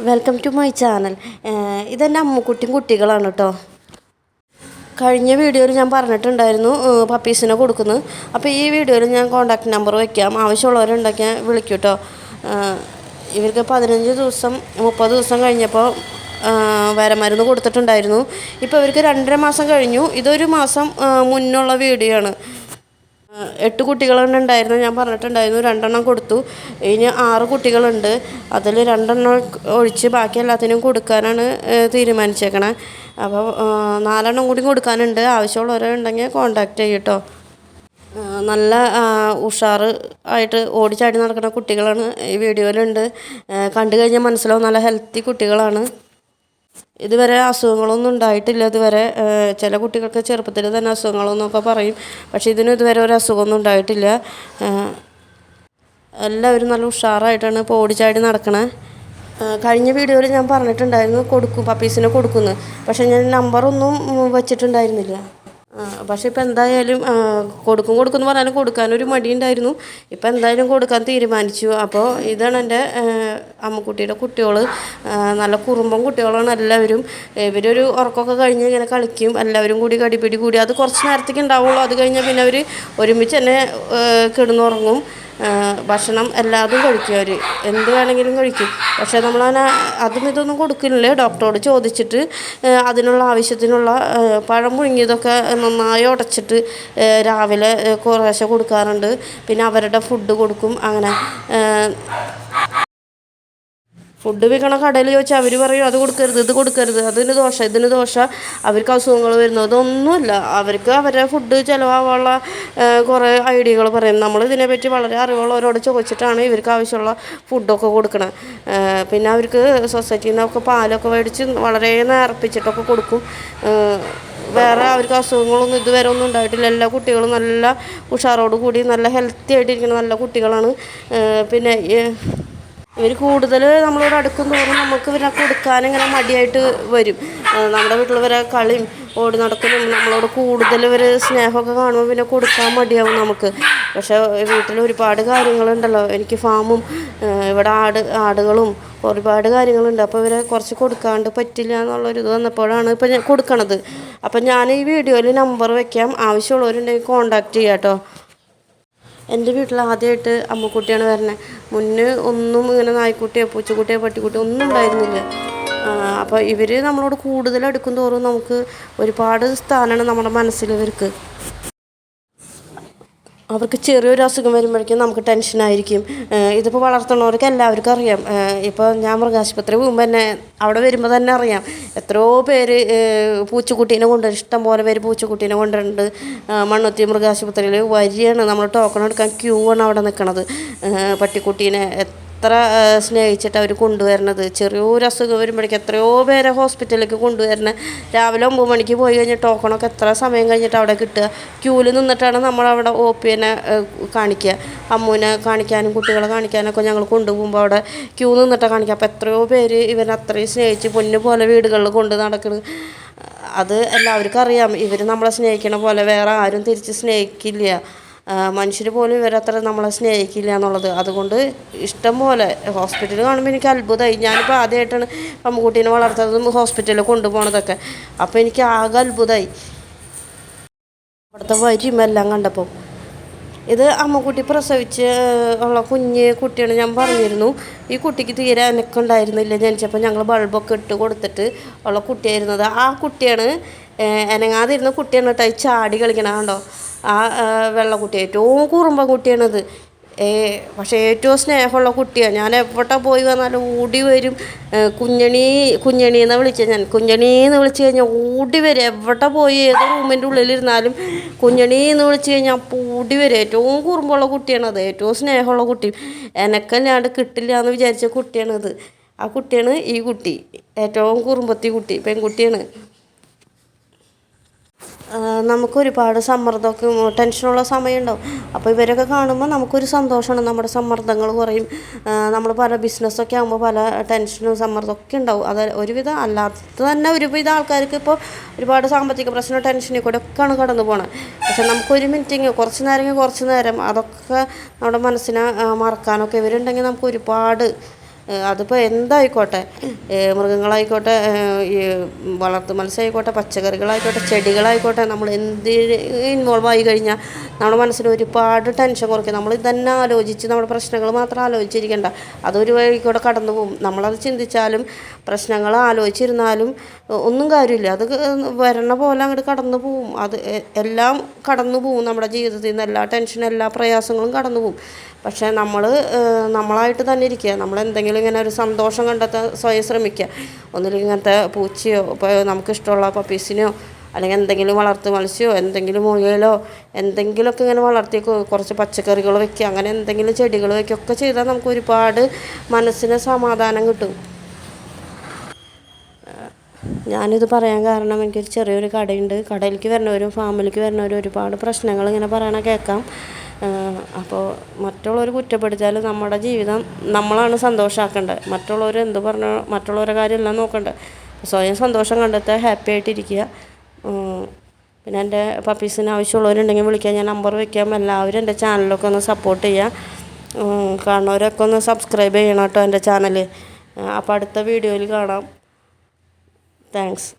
Welcome to my channel ഇതെന്റെ അമ്മക്കുട്ടിയും കുട്ടികളാണ് കേട്ടോ കഴിഞ്ഞ വീഡിയോയിൽ ഞാൻ പറഞ്ഞിട്ടുണ്ടായിരുന്നു പപ്പീസിനെ കൊടുക്കുന്നു. അപ്പോൾ ഈ വീഡിയോയിൽ ഞാൻ കോൺടാക്ട് നമ്പർ വയ്ക്കാം ആവശ്യമുള്ളവരുണ്ടെങ്കിൽ വിളിക്കും കേട്ടോ ഇവർക്ക് പതിനഞ്ച് ദിവസം മുപ്പത് ദിവസം കഴിഞ്ഞപ്പോൾ വരമരുന്ന് കൊടുത്തിട്ടുണ്ടായിരുന്നു. ഇപ്പോൾ ഇവർക്ക് രണ്ടര മാസം കഴിഞ്ഞു. ഇതൊരു മാസം മുന്നുള്ള വീഡിയോ ആണ്. എട്ട് കുട്ടികളാണ് ഉണ്ടായിരുന്നത് ഞാൻ പറഞ്ഞിട്ടുണ്ടായിരുന്നു രണ്ടെണ്ണം കൊടുത്തു. ഇനി ആറ് കുട്ടികളുണ്ട്. അതിൽ രണ്ടെണ്ണം ഒഴിച്ച് ബാക്കി എല്ലാത്തിനും കൊടുക്കാനാണ് തീരുമാനിച്ചേക്കണേ. അപ്പോൾ നാലെണ്ണം കൂടി കൊടുക്കാനുണ്ട്. ആവശ്യമുള്ളവരുണ്ടെങ്കിൽ കോണ്ടാക്ട് ചെയ്യട്ടോ നല്ല ഉഷാർ ആയിട്ട് ഓടിച്ചാടി നടക്കുന്ന കുട്ടികളാണ് ഈ വീഡിയോയിലുണ്ട്. കണ്ടു കഴിഞ്ഞാൽ മനസ്സിലാവും. നല്ല ഹെൽത്തി കുട്ടികളാണ്. ഇതുവരെ അസുഖങ്ങളൊന്നും ഉണ്ടായിട്ടില്ല. ഇതുവരെ ചില കുട്ടികൾക്ക് ചെറുപ്പത്തിൽ തന്നെ അസുഖങ്ങളൊന്നൊക്കെ പറയും. പക്ഷേ ഇതിനും ഇതുവരെ ഒരു അസുഖമൊന്നും ഉണ്ടായിട്ടില്ല. എല്ലാവരും നല്ല ഉഷാറായിട്ടാണ് ഇപ്പോൾ ഓടിച്ചാടി നടക്കണേ. കഴിഞ്ഞ വീഡിയോയിൽ ഞാൻ പറഞ്ഞിട്ടുണ്ടായിരുന്നു കൊടുക്കും പപ്പീസിനെ കൊടുക്കുന്നു. പക്ഷേ ഞാൻ നമ്പറൊന്നും വെച്ചിട്ടുണ്ടായിരുന്നില്ല. പക്ഷെ ഇപ്പം എന്തായാലും കൊടുക്കും കൊടുക്കും എന്ന് പറഞ്ഞാലും കൊടുക്കാനൊരു മടിയുണ്ടായിരുന്നു. ഇപ്പം എന്തായാലും കൊടുക്കാൻ തീരുമാനിച്ചു. അപ്പോൾ ഇതാണ് എന്റെ അമ്മക്കുട്ടിയുടെ കുട്ടികൾ നല്ല കുറുമ്പം കുട്ടികളാണ് എല്ലാവരും. ഇവരൊരു ഉറക്കമൊക്കെ കഴിഞ്ഞ് ഇങ്ങനെ കളിക്കും എല്ലാവരും കൂടി കടിപിടി കൂടി. അത് കുറച്ച് നേരത്തേക്ക് ഉണ്ടാവുള്ളൂ. അത് കഴിഞ്ഞാൽ പിന്നെ അവർ ഒരുമിച്ച് തന്നെ കിടന്നുറങ്ങും. ഭക്ഷണം എല്ലാതും കഴിക്കും അവർ എന്ത് വേണമെങ്കിലും കഴിക്കും. പക്ഷേ നമ്മളങ്ങനെ അതും ഇതൊന്നും കൊടുക്കില്ല. ഡോക്ടറോട് ചോദിച്ചിട്ട് അതിനുള്ള ആവശ്യത്തിനുള്ള പഴം പുഴുങ്ങിയതൊക്കെ നന്നായി ഉടച്ചിട്ട് രാവിലെ കുറേശ്ശെ കൊടുക്കാറുണ്ട്. പിന്നെ അവരുടെ ഫുഡ് കൊടുക്കും. അങ്ങനെ ഫുഡ് വിൽക്കണ കടയിൽ ചോദിച്ചാൽ അവർ പറയും അത് കൊടുക്കരുത് ഇത് കൊടുക്കരുത് അതിന് ദോഷ ഇതിന് ദോഷ അവർക്ക് അസുഖങ്ങൾ വരുന്നു. അതൊന്നുമില്ല അവർക്ക് അവരുടെ ഫുഡ് ചിലവാകാനുള്ള കുറേ ഐഡിയകൾ പറയും. നമ്മൾ ഇതിനെപ്പറ്റി വളരെ അറിവുള്ളവരോട് ചോദിച്ചിട്ടാണ് ഇവർക്ക് ആവശ്യമുള്ള ഫുഡൊക്കെ കൊടുക്കണത് പിന്നെ അവർക്ക് സൊസൈറ്റിയിൽ നിന്നൊക്കെ പാലൊക്കെ മേടിച്ച് വളരെ നേർപ്പിച്ചിട്ടൊക്കെ കൊടുക്കും. വേറെ അവർക്ക് അസുഖങ്ങളൊന്നും ഇതുവരെ ഒന്നും ഉണ്ടായിട്ടില്ല. എല്ലാ കുട്ടികളും നല്ല ഉഷാറോട് കൂടി നല്ല ഹെൽത്തി ആയിട്ടിരിക്കുന്ന നല്ല കുട്ടികളാണ്. പിന്നെ ഇവർ കൂടുതൽ നമ്മളോട് അടുക്കും തോറും നമുക്ക് ഇവരെ കൊടുക്കാൻ ഇങ്ങനെ മടിയായിട്ട് വരും. നമ്മുടെ വീട്ടിൽ വരെ കളിയും ഓടി നടക്കലും നമ്മളോട് കൂടുതൽ ഇവർ സ്നേഹമൊക്കെ കാണുമ്പോൾ പിന്നെ കൊടുക്കാൻ മടിയാവും നമുക്ക്. പക്ഷേ വീട്ടിൽ ഒരുപാട് കാര്യങ്ങളുണ്ടല്ലോ. എനിക്ക് ഫാമും ഇവിടെ ആട് ആടുകളും ഒരുപാട് കാര്യങ്ങളുണ്ട്. അപ്പോൾ ഇവരെ കുറച്ച് കൊടുക്കാണ്ട് പറ്റില്ല എന്നുള്ളൊരിത് വന്നപ്പോഴാണ് ഇപ്പം ഞാൻ കൊടുക്കണത്. അപ്പം ഞാൻ ഈ വീഡിയോയിൽ നമ്പർ വെക്കാം. ആവശ്യമുള്ളവരുണ്ടെങ്കിൽ കോണ്ടാക്ട് ചെയ്യാം കേട്ടോ എന്റെ വീട്ടിൽ ആദ്യമായിട്ട് അമ്മക്കുട്ടിയാണ് വരുന്നത്. മുന്നേ ഒന്നും ഇങ്ങനെ നായ്ക്കുട്ടിയോ പൂച്ചക്കുട്ടിയോ പട്ടിക്കുട്ടിയോ ഒന്നും ഉണ്ടായിരുന്നില്ല. അപ്പോൾ ഇവർ നമ്മളോട് കൂടുതൽ തോറും നമുക്ക് ഒരുപാട് സ്ഥാനമാണ് നമ്മുടെ മനസ്സിൽ ഇവർക്ക്. അവർക്ക് ചെറിയൊരു അസുഖം വരുമ്പോഴേക്കും നമുക്ക് ടെൻഷനായിരിക്കും ഇതിപ്പോൾ വളർത്തുന്നവർക്ക് എല്ലാവർക്കും അറിയാം. ഇപ്പോൾ ഞാൻ മൃഗാശുപത്രി പോകുമ്പോൾ തന്നെ അവിടെ വരുമ്പോൾ തന്നെ അറിയാം. എത്രയോ പേര് പൂച്ചക്കുട്ടീനെ കൊണ്ടുവരും. ഇഷ്ടം പോലെ പേര് പൂച്ചക്കുട്ടീനെ കൊണ്ടുവരുന്നുണ്ട്. മണ്ണുത്തി മൃഗാശുപത്രിയിൽ വരിയാണ് നമ്മൾ ടോക്കൺ എടുക്കാൻ ക്യൂ ആണ് അവിടെ നിൽക്കണത് പട്ടിക്കുട്ടീനെ എത്ര ആ, സ്നേഹിച്ചിട്ട് അവർ കൊണ്ടുവരണത് ചെറിയൊരു അസുഖം വരുമ്പോഴേക്കും എത്രയോ പേരെ ഹോസ്പിറ്റലിലേക്ക് കൊണ്ടുവരണത് രാവിലെ ഒമ്പത് മണിക്ക് പോയി കഴിഞ്ഞ് ടോക്കണൊക്കെ എത്ര സമയം കഴിഞ്ഞിട്ട് അവിടെ കിട്ടുക? ക്യൂവിൽ നിന്നിട്ടാണ് നമ്മളവിടെ ഒ പി എന്നെ കാണിക്കുക. അമ്മൂനെ കാണിക്കാനും കുട്ടികളെ കാണിക്കാനൊക്കെ ഞങ്ങൾ കൊണ്ടുപോകുമ്പോൾ അവിടെ ക്യൂ നിന്നിട്ടാണ് കാണിക്കുക. അപ്പോൾ എത്രയോ പേര് ഇവനെ അത്രയും സ്നേഹിച്ച് പൊന്നു പോലെ വീടുകളിൽ കൊണ്ട് നടക്കുന്നത് അത് എല്ലാവർക്കും അറിയാം. ഇവർ നമ്മളെ സ്നേഹിക്കണ പോലെ വേറെ ആരും തിരിച്ച് സ്നേഹിക്കില്ല. മനുഷ്യർ പോലും ഇവരത്ര നമ്മളെ സ്നേഹിക്കില്ല എന്നുള്ളത്. അതുകൊണ്ട് ഇഷ്ടം പോലെ ഹോസ്പിറ്റലിൽ കാണുമ്പോൾ എനിക്ക് അത്ഭുതമായി ഞാനിപ്പോൾ ആദ്യമായിട്ടാണ് അമ്മുക്കുട്ടീനെ വളർത്തുന്നതും ഹോസ്പിറ്റലിൽ കൊണ്ടുപോകണതൊക്കെ അപ്പോൾ എനിക്ക് ആകെ അത്ഭുതമായി അവിടുത്തെ വരിയും എല്ലാം കണ്ടപ്പോൾ ഇത് അമ്മക്കുട്ടി പ്രസവിച്ച് ഉള്ള കുഞ്ഞ് കുട്ടിയാണ്. ഞാൻ പറഞ്ഞിരുന്നു ഈ കുട്ടിക്ക് തീരെ എനക്കുണ്ടായിരുന്നില്ല ജനിച്ചപ്പോൾ ഞങ്ങൾ ബൾബൊക്കെ ഇട്ട് കൊടുത്തിട്ട് ഉള്ള കുട്ടിയായിരുന്നത്. ആ കുട്ടിയാണ് എനങ്ങാതിരുന്ന കുട്ടിയാണ് കേട്ടോ. ഈ ചാടി കളിക്കണ കണ്ടോ? ആ വെള്ള വെള്ളക്കുട്ടി ഏറ്റവും കുറുമ്പ കുട്ടിയാണത്. പക്ഷേ ഏറ്റവും സ്നേഹമുള്ള കുട്ടിയാണ് ഞാൻ എവിടെ പോയി വന്നാലും ഓടി വരും. കുഞ്ഞണി കുഞ്ഞണി എന്ന് വിളിച്ചത് ഞാൻ. കുഞ്ഞണി എന്ന് വിളിച്ച് കഴിഞ്ഞാൽ ഓടി വരും. എവിടെ പോയി ഏത് റൂമിന്റെ ഉള്ളിലിരുന്നാലും കുഞ്ഞണി എന്ന് വിളിച്ച് കഴിഞ്ഞാൽ അപ്പോൾ ഓടി വരും. ഏറ്റവും കുറുമ്പുള്ള കുട്ടിയാണത്. ഏറ്റവും സ്നേഹമുള്ള കുട്ടി. എനക്കല്ലാണ്ട് കിട്ടില്ല എന്ന് വിചാരിച്ച കുട്ടിയാണത്. ആ കുട്ടിയാണ് ഈ കുട്ടി. ഏറ്റവും കുറുമ്പത്തി കുട്ടി. പെൺകുട്ടിയാണ്. ആ, നമുക്കൊരുപാട് സമ്മർദ്ദമൊക്കെ ടെൻഷനുള്ള സമയം ഉണ്ടാവും അപ്പോൾ ഇവരൊക്കെ കാണുമ്പോൾ നമുക്കൊരു സന്തോഷമാണ്. നമ്മുടെ സമ്മർദ്ദങ്ങൾ കുറയും. നമ്മൾ പല ബിസിനസ്സൊക്കെ ആകുമ്പോൾ പല ടെൻഷനും സമ്മർദ്ദമൊക്കെ ഉണ്ടാവും. അത് ഒരുവിധം അല്ലാത്ത തന്നെ ഒരുവിധം ആൾക്കാർക്ക് ഇപ്പോൾ ഒരുപാട് സാമ്പത്തിക പ്രശ്നം ടെൻഷനിൽ കൂടെ ഒക്കെയാണ് കടന്നു പോണത് പക്ഷെ നമുക്കൊരു മിനിറ്റിങ് കുറച്ച് നേരമെങ്കിൽ കുറച്ച് നേരം അതൊക്കെ നമ്മുടെ മനസ്സിനെ മറക്കാനൊക്കെ ഇവരുണ്ടെങ്കിൽ നമുക്ക് ഒരുപാട് അതിപ്പോൾ എന്തായിക്കോട്ടെ? മൃഗങ്ങളായിക്കോട്ടെ ഈ വളർത്തു മത്സ്യമായിക്കോട്ടെ പച്ചക്കറികളായിക്കോട്ടെ ചെടികളായിക്കോട്ടെ നമ്മൾ എന്ത് ഇൻവോൾവ് ആയി കഴിഞ്ഞാൽ നമ്മുടെ മനസ്സിൽ ഒരുപാട് ടെൻഷൻ കുറയ്ക്കും. നമ്മൾ ഇതന്നെ ആലോചിച്ച് നമ്മുടെ പ്രശ്നങ്ങൾ മാത്രം ആലോചിച്ചിരിക്കേണ്ട. അതൊരു വഴിക്കൂടെ കടന്നു പോകും. നമ്മളത് ചിന്തിച്ചാലും പ്രശ്നങ്ങൾ ആലോചിച്ചിരുന്നാലും ഒന്നും കാര്യമില്ല. അത് വരണ പോലെ അങ്ങോട്ട് കടന്നു പോവും അത് എല്ലാം കടന്നു പോവും നമ്മുടെ ജീവിതത്തിൽ നിന്ന്. എല്ലാ ടെൻഷനും എല്ലാ പ്രയാസങ്ങളും കടന്നു പോവും പക്ഷേ നമ്മൾ നമ്മളായിട്ട് തന്നെ ഇരിക്കുക. നമ്മൾ എന്തെങ്കിലും ഇങ്ങനെ ഒരു സന്തോഷം കണ്ടെത്താൻ സ്വയം ശ്രമിക്കുക. ഒന്നുമില്ലെങ്കിൽ ഇങ്ങനത്തെ പൂച്ചയോ ഇപ്പോൾ നമുക്കിഷ്ടമുള്ള പപ്പീസിനെയോ അല്ലെങ്കിൽ എന്തെങ്കിലും വളർത്തു മത്സ്യമോ എന്തെങ്കിലും മുയലോ എന്തെങ്കിലുമൊക്കെ ഇങ്ങനെ വളർത്തി കുറച്ച് പച്ചക്കറികൾ വെക്കുക. അങ്ങനെ എന്തെങ്കിലും ചെടികൾ വെക്കുകയൊക്കെ ചെയ്താൽ നമുക്ക് ഒരുപാട് മനസ്സിന് സമാധാനം കിട്ടും. ഞാനിത് പറയാൻ കാരണം എനിക്കൊരു ചെറിയൊരു കടയുണ്ട്. കടയിലേക്ക് വരുന്നവരും ഫാമിലേക്ക് വരുന്നവരും ഒരുപാട് പ്രശ്നങ്ങൾ ഇങ്ങനെ പറയണ കേൾക്കാം. അപ്പോൾ മറ്റുള്ളവർ കുറ്റപ്പെടുത്തിയാൽ നമ്മുടെ ജീവിതം നമ്മളാണ് സന്തോഷമാക്കേണ്ടത് മറ്റുള്ളവർ എന്ത് പറഞ്ഞ മറ്റുള്ളവരുടെ കാര്യമെല്ലാം നോക്കണ്ടേ. സ്വയം സന്തോഷം കണ്ടെത്തുക ഹാപ്പി ആയിട്ടിരിക്കുക. പിന്നെ എന്റെ പപ്പീസിന് ആവശ്യമുള്ളവരുണ്ടെങ്കിൽ വിളിക്കാൻ ഞാൻ നമ്പർ വയ്ക്കാം എല്ലാവരും എന്റെ ചാനലൊക്കെ ഒന്ന് സപ്പോർട്ട് ചെയ്യുക. കാണുന്നവരൊക്കെ ഒന്ന് സബ്സ്ക്രൈബ് ചെയ്യണം കേട്ടോ എന്റെ ചാനൽ അപ്പോൾ അടുത്ത വീഡിയോയിൽ കാണാം. Thanks.